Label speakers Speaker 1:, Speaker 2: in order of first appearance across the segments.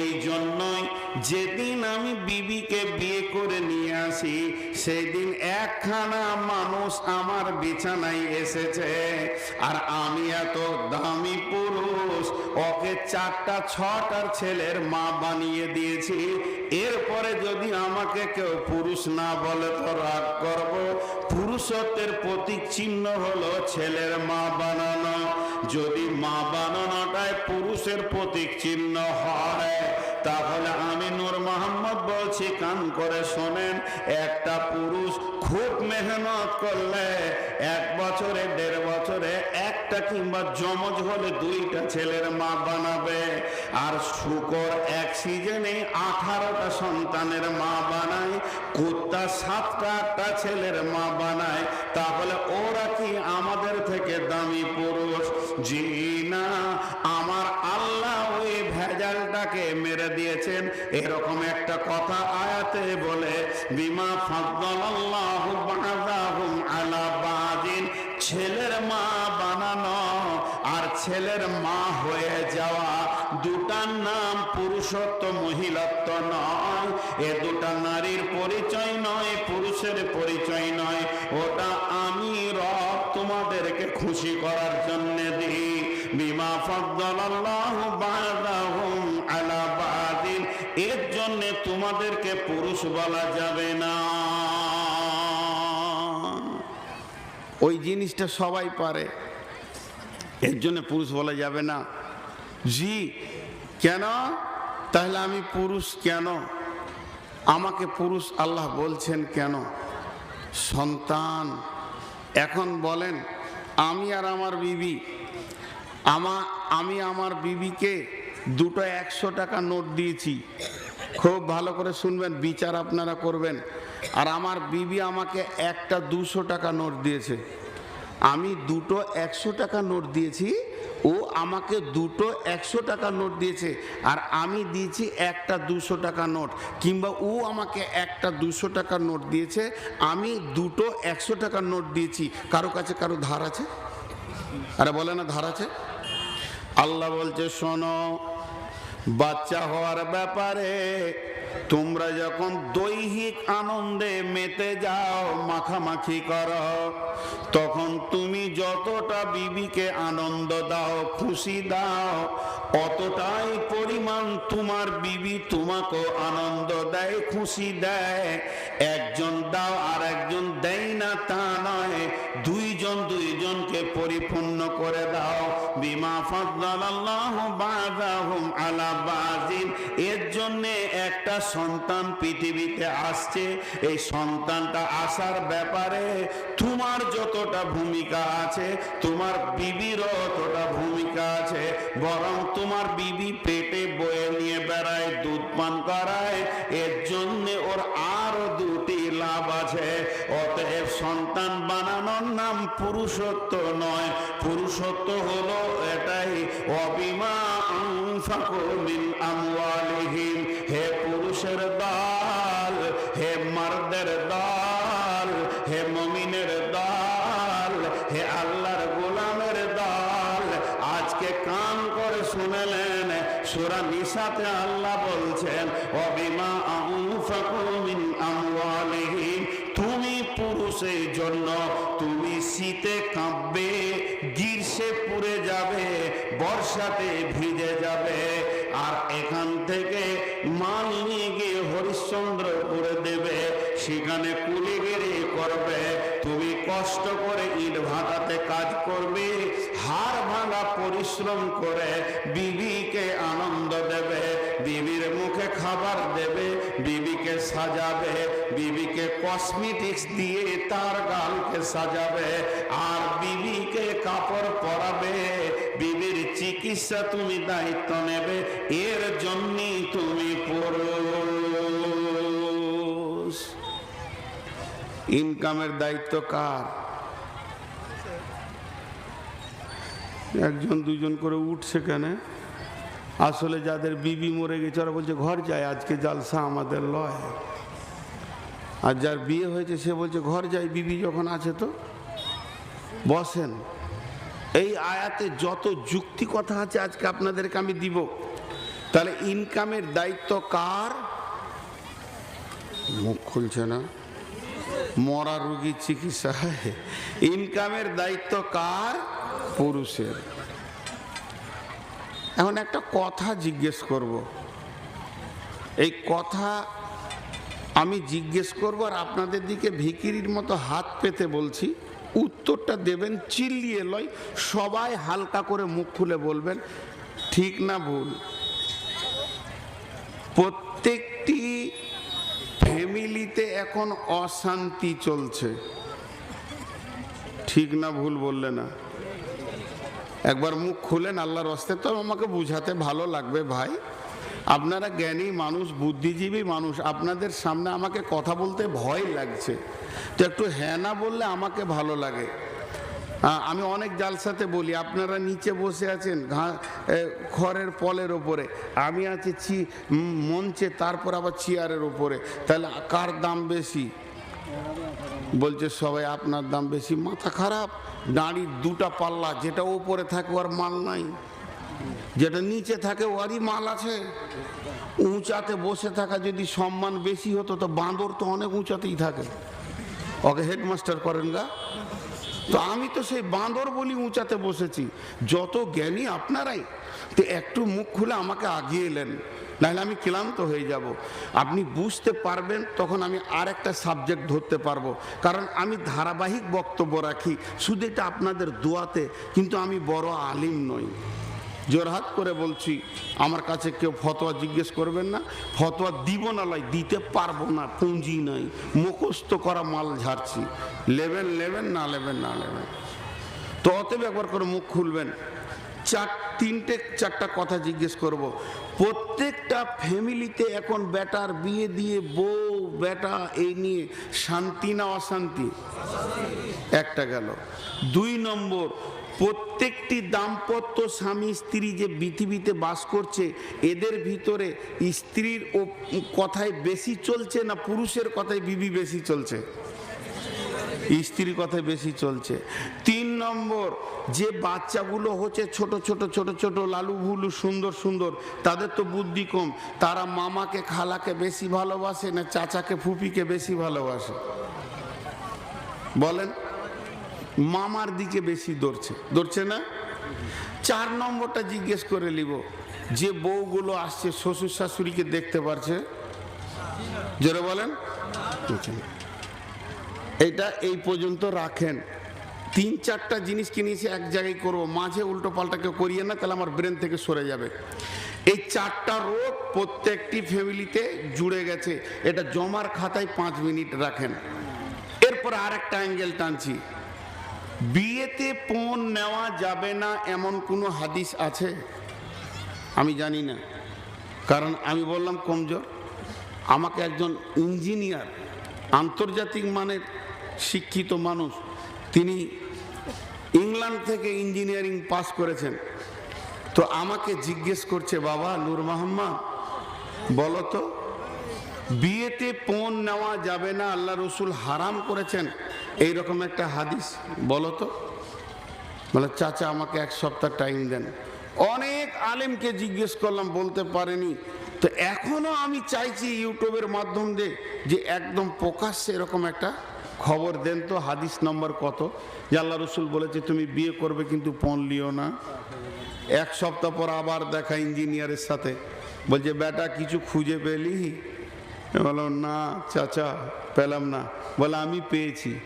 Speaker 1: এই জন্যই যেদিন আমি বিবিকে বিয়ে করে নিয়ে আসি, সেদিন একখানা মানুষ আমার বিছানায় এসেছে। আর আমি এত দামি পুরুষ, ওকে চারটা, ছটার ছেলের মা বানিয়ে দিয়েছি। এরপরে যদি আমাকে কেউ পুরুষ না বলে তো রাগ করব। পুরুষত্বের প্রতীক চিহ্ন হলো ছেলের মা বানানো। যদি মা বানানোটায় পুরুষের প্রতীক চিহ্ন হয়। তাহলে আমি নূর মোহাম্মদ বলছি, কান করে শোনেন, একটা পুরুষ খুব মেহনত করলে এক বছরে, দেড় বছরে, একটা কিংবা জমজ হলে দুইটা ছেলের মা বানাবে। আর শুকর এক সিজনে আঠারোটা সন্তানের মা বানায়, কুত্তা সাতটা, আটটা ছেলের মা বানায়। তাহলে ওরা কি আমাদের থেকে দামি পুরুষ? জি না ভেজালটাকে মেরে দিয়েছেন। এরকম একটা কথা আয়াতে বলে, বিমা বাদিন। ছেলের মা বানানো আর ছেলের মা হয়ে যাওয়া দুটার নাম পুরুষত্ব, মহিলাত্ব নয়। এ দুটা নারীর পরিচয় নয়, পুরুষের পরিচয় নয়। ওটা আমি রব তোমাদেরকে খুশি করার জন্য দিই। বিমা ফাদ্দালাল্লাহু বা'দাহুম তোমাদেরকে পুরুষ বলা যাবে না। ওই জিনিসটা সবাই পারে। এর জন্য পুরুষ বলা যাবে না। জি, কেন? তাহলে আমি পুরুষ কেন? আমাকে পুরুষ আল্লাহ বলছেন কেন? সন্তান, এখন বলেন, আমি আর আমার বিবি, আমা, আমি আমার বিবিকে দুটো একশো টাকা নোট দিয়েছি। খুব ভালো করে শুনবেন, বিচার আপনারা করবেন। আর আমার বিবি আমাকে একটা দুশো টাকা নোট দিয়েছে। আমি দুটো একশো টাকা নোট দিয়েছি, ও আমাকে দুটো একশো টাকা নোট দিয়েছে, আর আমি দিয়েছি একটা দুশো টাকা নোট। কিংবা ও আমাকে একটা দুশো টাকা নোট দিয়েছে, আমি দুটো একশো টাকার নোট দিয়েছি। কারও কাছে কারও ধার আছে? আরে বলে না ধার আছে? আল্লাহ বলছে, শোনো বাচ্চা হওয়ার ব্যাপারে তোমরা যখন দৈহিক আনন্দে মেতে যাও, মাখামাখি করো, তখন তুমি যতটা বিবিকে আনন্দ দাও, খুশি দাও, অতটাই পরিমাণ তোমার বিবি তোমাকে আনন্দ দেয়, খুশি দেয়। একজন দাও আর একজন দেয় না তা নয়। দুইজন দুইজনকে পরিপূর্ণ করে দাও। বিমা ফাদ্দালাল্লাহু বাদাহুম আলা বাজিন। এর জন্য একটা সন্তান পৃথিবীতে আসছে। এই সন্তানটা আসার ব্যাপারে তোমার যতটা ভূমিকা আছে, তোমার বিবিরও অতটা ভূমিকা আছে। বরং তোমার বিবি পেটে বয়ে নিয়ে বেড়ায়, দুধ পান করায়। এর জন্য ওর পুরুষত্ব নয়। পুরুষত্ব হলো এটাই। অবিমা মিন হে পুরুষের দল, হে মারদের দল, হে মমিনের দল, হে আল্লাহর গোলামের দল। আজকে কান করে শুনেলেন, সুরা নিসাতে আল্লাহ বলছেন, অবিমা মিন আমওয়ালিহিম। তুমি পুরুষের জন্য শীতে কাঁপবে গ্রীষ্মে পুড়ে যাবে, বর্ষাতে ভিজে যাবে। আর এখান থেকে মাল নিয়ে গিয়ে হরিশ্চন্দ্র করে দেবে, সেখানে কুলিগিরি করবে। তুমি কষ্ট করে ইট ভাটাতে কাজ করবে হার ভাঙা পরিশ্রম করে বিবিকে আনন্দ দেবে, বিবির মুখে খাবার দেবে, বিবিকে সাজাবে, বিবিকে কসমেটিক্স দিয়ে তার গালকে সাজাবে, আর বিবিকে কাপড় পরাবে। বিবির চিকিৎসা তুমি দায়িত্ব নেবে, এর জন্যই তুমি পুরুষ। ইনকামের দায়িত্ব কার? একজন দুজন করে উঠছে কেন? আসলে যাদের বিবি মরে গেছে, ওরা বলছে, ঘর যায়, আজকে জালসা আমাদের লয়। আর যার বিয়ে হয়েছে, সে বলছে, ঘর যায়, বিবি যখন আছে তো? বসেন। এই আয়াতে যত যুক্তি কথা আছে, আজকে আপনাদেরকে আমি দিব। তাহলে ইনকামের দায়িত্ব কার? মুখ খুলছে না? মরা রুগীর চিকিৎসায় ইনকামের দায়িত্ব কার? পুরুষের। এখন একটা কথা জিজ্ঞেস করব। এই কথা আমি জিজ্ঞেস করব আর আপনাদের দিকে ভিকিরির মতো হাত পেতে বলছি। উত্তরটা দেবেন, চিল্লিয়ে লয়, সবাই হালকা করে মুখ খুলে বলবেন, ঠিক না ভুল? প্রত্যেকটি ফ্যামিলিতে এখন অশান্তি চলছে। ঠিক না ভুল বললে না। একবার মুখ খুলেন আল্লাহর হস্তে তো আমাকে বুঝাতে ভালো লাগবে ভাই। আপনারা জ্ঞানী মানুষ, বুদ্ধিজীবী মানুষ, আপনাদের সামনে আমাকে কথা বলতে ভয় লাগছে। তো একটু হ্যাঁ না বললে আমাকে ভালো লাগে। আমি অনেক জালসাতে বলি, আপনারা নিচে বসে আছেন, ঘা- খড়ের পলের ওপরে। আমি আছি চি মঞ্চে, তারপর আবার চেয়ারের ওপরে। তাহলে কার দাম বেশি? বলছে, সবাই আপনার দাম বেশি, মাথা খারাপ। দাঁড়ির দুটা পাল্লা, যেটা ওপরে থাকে ওর মাল নাই। যেটা নিচে থাকে ওরই মাল আছে। উঁচাতে বসে থাকা যদি সম্মান বেশি হতো, তো বাঁদর তো অনেক উঁচাতেই থাকে। ওকে হেডমাস্টার করেন গা। তো আমি তো সেই বাঁদর বলি উঁচাতে বসেছি। যত জ্ঞানী আপনারাই, তো একটু মুখ খুলে আমাকে আগিয়ে এলেন। নাহলে আমি ক্লান্ত হয়ে যাব। আপনি বুঝতে পারবেন, তখন আমি আর একটা সাবজেক্ট ধরতে পারব। কারণ আমি ধারাবাহিক বক্তব্য রাখি, শুধু এটা আপনাদের দোয়াতে, কিন্তু আমি বড় আলিম নই। জোরহাত করে বলছি, আমার কাছে কেউ ফতোয়া জিজ্ঞেস করবেন না, ফতোয়া দিব না দিতে পারব না, পুঁজি নাই, মুখস্থ করা মাল ঝাড়ছি। লেবেন লেবেন না লেবেন না লেবেন তো অতএব একবার করে মুখ খুলবেন। চার, তিনটে, চারটা কথা জিজ্ঞেস করব। প্রত্যেকটা ফ্যামিলিতে এখন বেটার বিয়ে দিয়ে বউ, বেটা, এই নিয়ে শান্তি না অশান্তি? একটা গেল। দুই নম্বর, প্রত্যেকটি দাম্পত্য স্বামী স্ত্রী যে পৃথিবীতে বাস করছে, এদের ভিতরে স্ত্রীর কথায় বেশি চলছে না পুরুষের কথায় বিবি বেশি চলছে? স্ত্রীর কথায় বেশি চলছে। তিন নম্বর, যে বাচ্চাগুলো হচ্ছে ছোট ছোট ছোট ছোট, লালু ভুলু, সুন্দর সুন্দর, তাদের তো বুদ্ধি কম। তারা মামাকে, খালাকে বেশি ভালোবাসে না চাচাকে ফুপিকে বেশি ভালোবাসে? বলেন, মামার দিকে বেশি দৌড়ছে। দৌড়ছে না? চার নম্বরটা জিজ্ঞেস করে নিব। যে বউগুলো আসছে, শ্বশুর শাশুড়িকে দেখতে পারছে? জোরে বলেন। এটা এই পর্যন্ত রাখেন। তিন, চারটা জিনিস কিনেছি এক জায়গায় করব। মাঝে উল্টো পাল্টা কেউ করিয়ে না, তাহলে আমার ব্রেন থেকে সরে যাবে। এই চারটা রোগ প্রত্যেকটি ফ্যামিলিতে জুড়ে গেছে। এটা জমার খাতায় পাঁচ মিনিট রাখেন। এরপর আর একটা অ্যাঙ্গেল টানছি। বিয়েতে পণ নেওয়া যাবে না এমন কোনো হাদিস আছে? আমি জানি না। কারণ আমি বললাম, কমজোর। আমাকে একজন ইঞ্জিনিয়ার আন্তর্জাতিক মানের শিক্ষিত মানুষ। তিনি ইংল্যান্ড থেকে ইঞ্জিনিয়ারিং পাস করেছেন। তো আমাকে জিজ্ঞেস করছে, বাবা, নূর মোহাম্মদ বলো তো, বিয়েতে পণ নেওয়া যাবে না, আল্লাহ রসুল হারাম করেছেন? এই রকম একটা হাদিস, বলো তো। বলে, চাচা, আমাকে এক সপ্তাহ টাইম দেন। অনেক আলেমকে জিজ্ঞেস করলাম, বলতে পারেনি। তো এখনও আমি চাইছি ইউটিউবের মাধ্যম দিয়ে যে একদম প্রকাশ্যে এরকম একটা খবর দেন তো, হাদিস নম্বর কত? যে আল্লাহ রসুল বলেছে, তুমি বিয়ে করবে কিন্তু পণ লিও না। এক সপ্তাহ পর আবার দেখা ইঞ্জিনিয়ারের সাথে। বলছে, বেটা, কিছু খুঁজে পেলি? বললাম না, চাচা, পেলাম না। বলে, আমি পেয়েছি।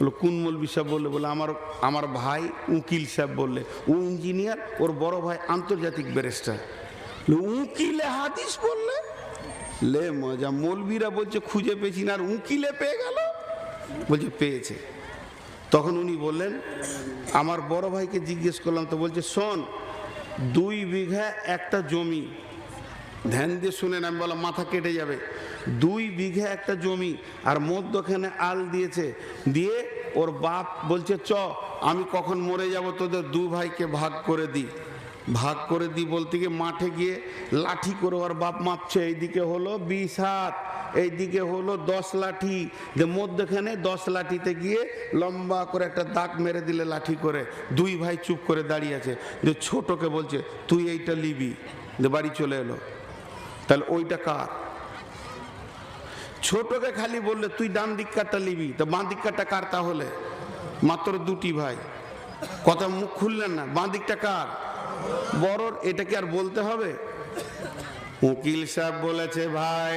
Speaker 1: বলো, কোন মৌলবি সাহেব বললে? বলে, আমার আমার ভাই উকিল সাহেব বললে। ও ইঞ্জিনিয়ার, ওর বড় ভাই আন্তর্জাতিক ব্যারিস্টার। উকিলে হাদিস বললে? লে মজা, মৌলবীরা বলছে, খুঁজে পেয়েছি না। আর উকিলে পেয়ে গেল। বলছে, পেয়েছে। তখন উনি বললেন, আমার বড় ভাইকে জিজ্ঞেস করলাম, তো বলছে, শোন, দুই বিঘা একটা জমি। ধ্যান দিয়ে শুনেন, আমি বললাম, মাথা কেটে যাবে। দুই বিঘা একটা জমি আর মধ্যখানে আল দিয়েছে। দিয়ে ওর বাপ বলছে, চ, আমি কখন মরে যাব, তোদের দু ভাইকে ভাগ করে দিই। ভাগ করে দিই বলতে গিয়ে মাঠে গিয়ে লাঠি করে ওর বাপ মাপছে, এইদিকে হলো বিশ হাত, এইদিকে হলো দশ লাঠি। যে মধ্যখানে দশ লাঠিতে গিয়ে লম্বা করে একটা দাগ মেরে দিলে লাঠি করে। দুই ভাই চুপ করে দাঁড়িয়ে আছে। যে ছোটকে বলছে, তুই এইটা লিবি যে বাড়ি চলে এলো। তাহলে ওইটা কার? ছোটকে খালি বললে, তুই ডান দিককারটা নিবি। তো বাঁ দিককারটা কার তাহলে? মাত্র দুটি ভাই। কথা মুখ খুললেন না। বাঁ দিকটা কার? বড়র এটা কি আর বলতে হবে? উকিল সাহেব বলেছে, ভাই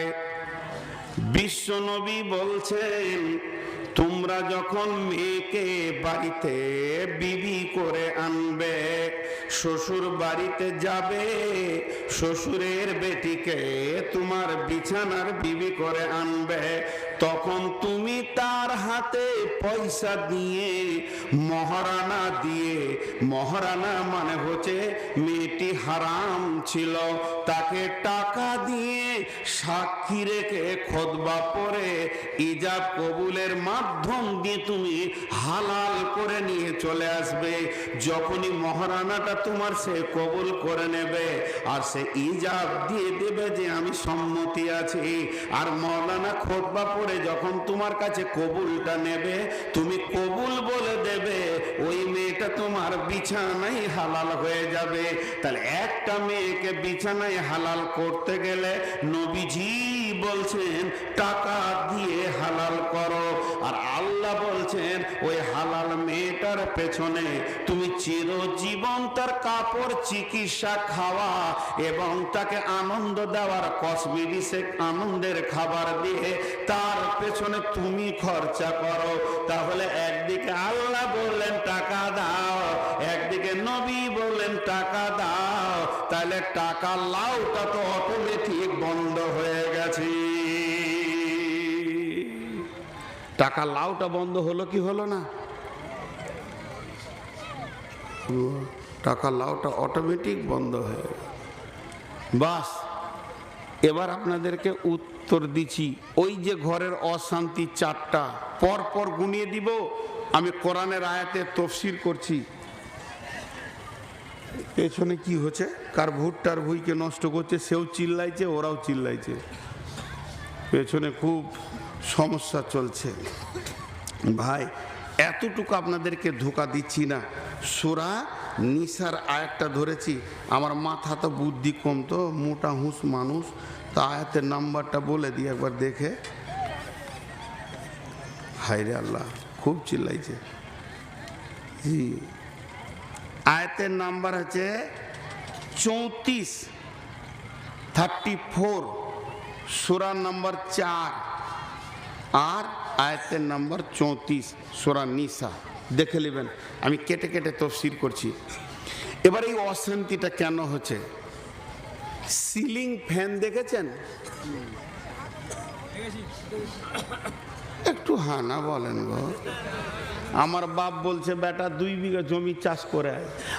Speaker 1: বিশ্বনবী বলছেন, তোমরা যখন মেয়েকে বাড়িতে বিবি করে আনবে, শ্বশুর বাড়িতে যাবে, শ্বশুরের বেটিকে তোমার বিছানার বিবি করে আনবে তখন তুমি তার হাতে পয়সা দিয়ে মহারানা দিয়ে, মহারানা মানে হচ্ছে মেয়েটি হারাম ছিল, তাকে টাকা দিয়ে সাক্ষী রেখে খোদবা পরে ইজাব কবুলের মাধ্যম দিয়ে তুমি হালাল করে নিয়ে চলে আসবে। যখনই মহারানাটা তোমার সে কবুল করে নেবে আর সে ইজাব দিয়ে দেবে যে আমি সম্মতি আছি। আর মৌলানা খোদবা পড়ে যখন তোমার কাছে কবুলটা নেবে, তুমি কবুল বলে দেবে, ওই মেয়েটা তোমার বিছানাই হালাল হয়ে যাবে। তাহলে একটা মেয়েকে বিছানায় হালাল করতে গেলে নবীজি বলছেন, টাকা দিয়ে হালাল করো। আর আল্লাহ বলছেন, ওই হালাল মেয়েটার পেছনে তুমি চিরজীবন তার কাপড় চিকিৎসা খাওয়া এবং তাকে আনন্দ দেওয়ার কসমেটিক্সে আনন্দের খাবার দিয়ে তার পেছনে তুমি খরচা করো। তাহলে একদিকে আল্লাহ বললেন, টাকা দাও। একদিকে নবী বললেন, টাকা দাও। তাহলে টাকা লাউটা তো অটোমেটিক বন্ধ টাকা লাউটা বন্ধ হলো কি হলো না? টাকা লাউটা অটোমেটিক বন্ধ হয়ে। বাস, এবার আপনাদেরকে উত্তর দিচ্ছি। ওই যে ঘরের অশান্তি চারটা পর পর গুনিয়ে দিব। আমি কোরআনের আয়াতে তফসির করছি। পেছনে কি হচ্ছে? কার ভুট্টার ভুইকে নষ্ট করছে, সেও চিল্লাইছে, ওরাও চিল্লাইছে। পেছনে খুব সমস্যা চলছে। ভাই, এতটুকু আপনাদেরকে ধোকা দিচ্ছি না। সোরা নিসার আয়াতটা ধরেছি। আমার মাথা তো বুদ্ধি কম তো, মোটা হুঁস মানুষ। তা আয়াতের নাম্বারটা বলে দিই একবার দেখে। হাইরে আল্লাহ, খুব চিল্লাইছে। জি। আয়াতের নাম্বার হচ্ছে চৌত্রিশ, থার্টি ফোর, সুরা নাম্বার চার। আর আয়াতের নাম্বার চৌত্রিশ, সোরা নিসা। দেখে নেবেন, আমি কেটে কেটে তফসির করছি। এবার এই অশান্তিটা কেন হচ্ছে? সিলিং ফ্যান দেখেছেন? একটু হানা বলেন গো। আমার বাপ বলছে, বেটা, দুই বিঘা জমি চাষ করে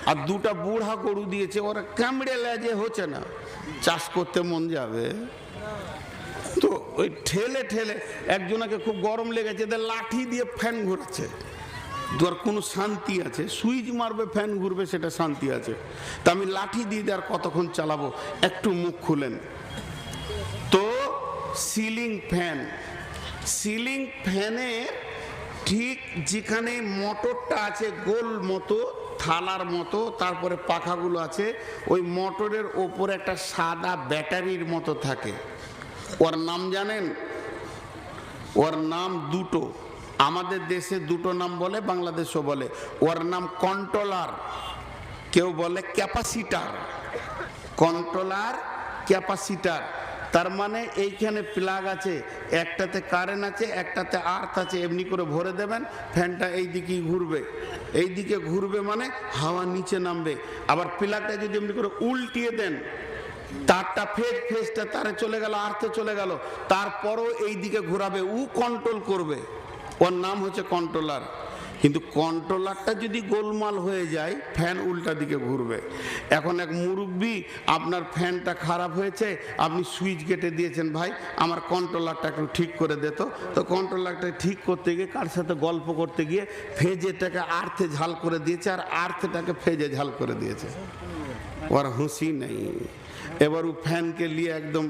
Speaker 1: আর দুটা বুড়া গরু দিয়েছে, ওরা কামড়ে লেজে হচ্ছে না। চাষ করতে মন যাবে? তো ওই ঠেলে ঠেলে একজনাকে খুব গরম লেগেছে, এদের লাঠি দিয়ে ফ্যান ঘুরাচ্ছে। তোর কোনো শান্তি আছে? সুইচ মারবে, ফ্যান ঘুরবে, সেটা শান্তি আছে। তা আমি লাঠি দিয়ে আর কতক্ষণ চালাবো? একটু মুখ খুলেন। তো সিলিং ফ্যান। সিলিং ফ্যানে ঠিক যেখানে মোটরটা আছে, গোল মতো, থালার মতো, তারপরে পাখাগুলো আছে, ওই মোটরের ওপরে একটা সাদা ব্যাটারির মতো থাকে। ওর নাম জানেন? ওর নাম দুটো। আমাদের দেশে দুটো নাম বলে, বাংলাদেশও বলে। ওর নাম কন্ট্রোলার, কেউ বলে ক্যাপাসিটার। Controller, capacitor. তার মানে এইখানে প্লাগ আছে, একটাতে কারেন্ট আছে, একটাতে আর্থ আছে, এমনি করে ভরে দেবেন, ফ্যানটা এই দিকেই ঘুরবে। এই দিকে ঘুরবে মানে হাওয়া নিচে নামবে। আবার প্লাগটা যদি এমনি করে উল্টিয়ে দেন তারটা ফেজ ফেসটা তারে চলে গেল, আর্থে চলে গেল। তারপরও এই দিকে ঘোরাবে উ কন্ট্রোল করবে। ওর নাম হচ্ছে কন্ট্রোলার কিন্তু কন্ট্রোলারটা যদি গোলমাল হয়ে যায় ফ্যান উল্টা দিকে ঘুরবে। এখন এক মুরব্বি, আপনার ফ্যানটা খারাপ হয়েছে, আপনি সুইচ কেটে দিয়েছেন, ভাই, আমার কন্ট্রোলারটা একটু ঠিক করে দিত তো। কন্ট্রোলারটা ঠিক করতে গিয়ে, কার সাথে গল্প করতে গিয়ে, ফেজেটাকে আর্থে ঝাল করে দিয়েছে, আর আর্থেটাকে ফেজে ঝাল করে দিয়েছে। ওর হুঁশি নেই। এবার ও ফ্যানকে নিয়ে একদম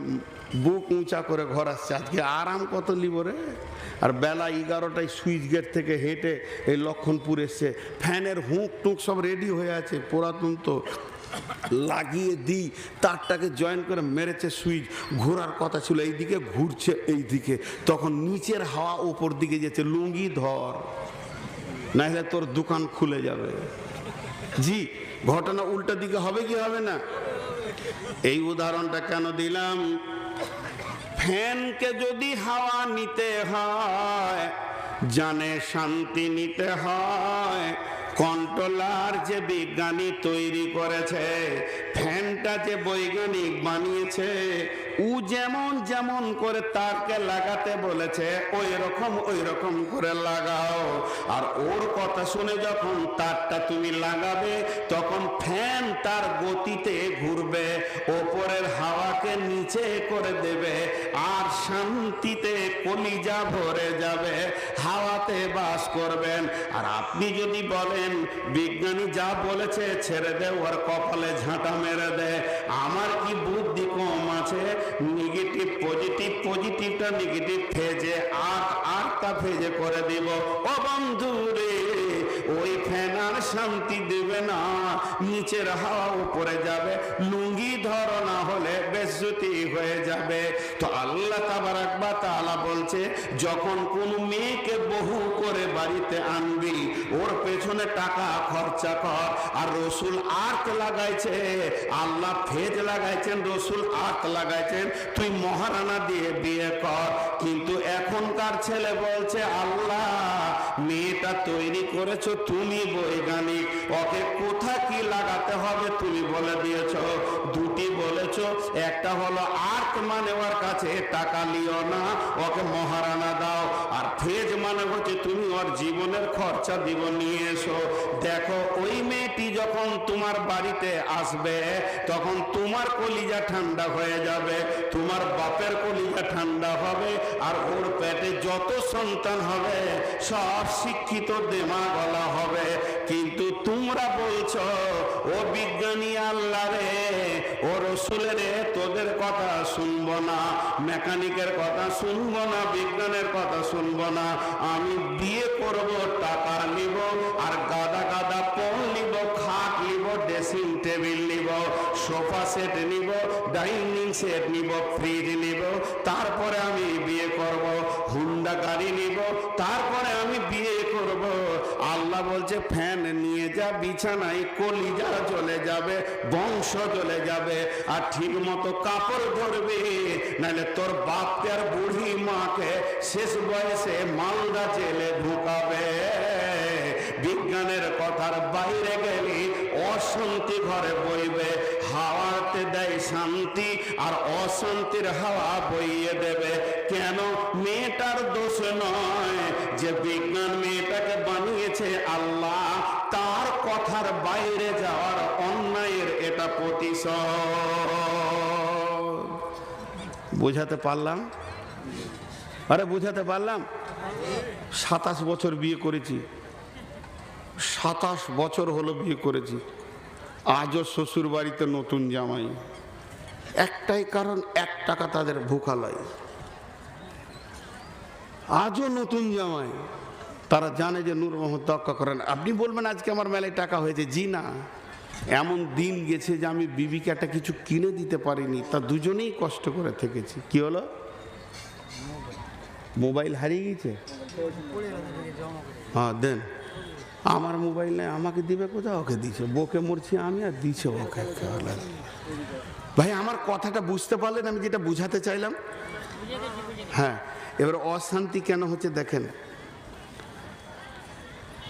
Speaker 1: বুক উঁচা করে ঘর আসছে। আজকে আরাম কত লিব রে? আর বেলা এগারোটায় সুইচ গেট থেকে হেঁটে এই লক্ষণপুর এসছে। ফ্যানের হুঁক টুক সব রেডি হয়ে আছে। পুরাতন তো লাগিয়ে দিই। তারটাকে জয়েন করে মেরেছে সুইচ। ঘোরার কথা ছিল, এইদিকে ঘুরছে, এইদিকে। তখন নিচের হাওয়া ওপর দিকে যেছে লুঙ্গি ধর নাহলে তোর দোকান খুলে যাবে। জি, ঘটনা উল্টা দিকে হবে কি হবে না? এই উদাহরণটা কেন দিলাম? ফ্যানকে যদি হাওয়া নিতে হয়, জানে শান্তি নিতে হয়, কন্ট্রোলার যে বিজ্ঞানী তৈরি করেছে, ফ্যানটা যে বৈজ্ঞানিক বানিয়েছে ও যেমন যেমন করে তারকে লাগাতে বলেছে ওই রকম ওই রকম করে লাগাও। আর ওর কথা শুনে যখন তারটা তুমি লাগাবে, তখন ফ্যান তার গতিতে ঘুরবে, ওপরের হাওয়াকে নিচে করে দেবে, আর শান্তিতে কলিজা ভরে যাবে, হাওয়াতে বাস করবেন। আর আপনি যদি বলেন, বিজ্ঞানী যা বলেছে ছেড়ে দে, ওর কপালে ঝাঁটা মেরে দে, আমার কি বুদ্ধি কম আছে? নেগেটিভ পজিটিভ পজিটিভটা নেগেটিভ ফেজে আর আটটা ফেজে করে দিব। ও বন্ধু রে ওই শান্তি দেবে না। নিচের হাওয়া উপরে যাবে। লুঙ্গি ধরো না হলে বেজ্জতি হয়ে যাবে। তো আল্লাহ তাবারাক বা তাআলা বলছে, যখন কোন মেয়েকে বহু করে বাড়িতে আনবি, ওর পেছনে টাকা খরচা কর। আর রসুল আর্ট লাগাইছে। আল্লাহ ফেজ লাগাইছেন, রসুল আর্ট লাগাইছেন। তুই মহারানা দিয়ে বিয়ে কর। কিন্তু এখনকার ছেলে বলছে, আল্লাহ মেয়েটা তৈরি করেছ তুমি বৈজ্ঞানিক। ওকে কোথা কি লাগাতে হবে তুমি বলে দিয়েছ, দুটি বলেছ, একটা হলো আর্ট মানে ওর কাছে টাকা লিও না, ওকে মহারানা দাও, আর ফেজ মানে হচ্ছে তুমি ওর জীবনের খরচা দিব, নিয়ে এসো। দেখো, ওই মেয়েটি যখন তোমার বাড়িতে আসবে, তখন তোমার কলিজা ঠান্ডা হয়ে যাবে, তোমার বাপের কলিজা ঠান্ডা হবে, আর ওর পেটে যত সন্তান হবে, সব শিক্ষিত দেমা গলা হবে। কিন্তু তোমরা বলছো ও বিজ্ঞানী আল্লাহ রে ও রসুলের তোদের কথা শুনব না, মেকানিকের কথা শুনব না, বিজ্ঞানের কথা শুনব না। আমি বিয়ে করব টাকা নিব, আর গাদা গাদা পণ নিব, খাট নিব, ড্রেসিং টেবিল নিব, সোফা সেট নিব, ডাইনিং সেট নিব, ফ্রিজ নিব, তারপরে আমি বিয়ে করব, হুন্ডা গাড়ি নিব, তারপরে আমি বিয়ে করব। আল্লাহ বলছে, ফ্যান নিয়ে যা, বিছানায় কলিজা চলে যাবে, বংশ চলে যাবে। আর ঠিক মতো কাপড় ধরবে। নাহলে তোর বাপকে আর বুড়ি মাকে শেষ বয়সে মালদা জেলে ঢুকাবে। বিজ্ঞানের কথার বাইরে গেলি, অশান্তি ঘরে বইবে। হাওয়াতে দেয় শান্তি, আর অশান্তির হাওয়া বইয়ে দেবে। কেন? মেয়েটার দোষ নয় যে বিজ্ঞান মেয়েটাকে বানিয়েছে আল্লাহ। তার কথার বাইরে যাওয়ার অন্যায়ের এটা প্রতিশোধ। বোঝাতে পারলাম? আরে বোঝাতে পারলাম? সাতাশ বছর বিয়ে করেছি। সাতাশ বছর হলো বিয়ে করেছি। আজও শ্বশুর বাড়িতে নতুন জামাই। একটাই কারণ, এক টাকা তাদের ভুকালয় আজও নতুন জামাই। তারা জানে যে নূর মোহাম্মদ করেন। আপনি বলবেন আজকে আমার মেলায় টাকা হয়েছে? জি না। এমন দিন গেছে যে আমি বিবিকে একটা কিছু কিনে দিতে পারিনি, তা দুজনেই কষ্ট করে থেকেছি। কি হলো? মোবাইল হারিয়ে গেছে? হ্যাঁ দেন। আমার মোবাইল নেই, আমাকে দিবে কোথাও ওকে দিছে। বকে মরছি আমি আর দিছে ওকে ভাই, আমার কথাটা বুঝতে পারলেন? আমি যেটা বুঝাতে চাইলাম। হ্যাঁ এবার অশান্তি কেন হচ্ছে দেখেন।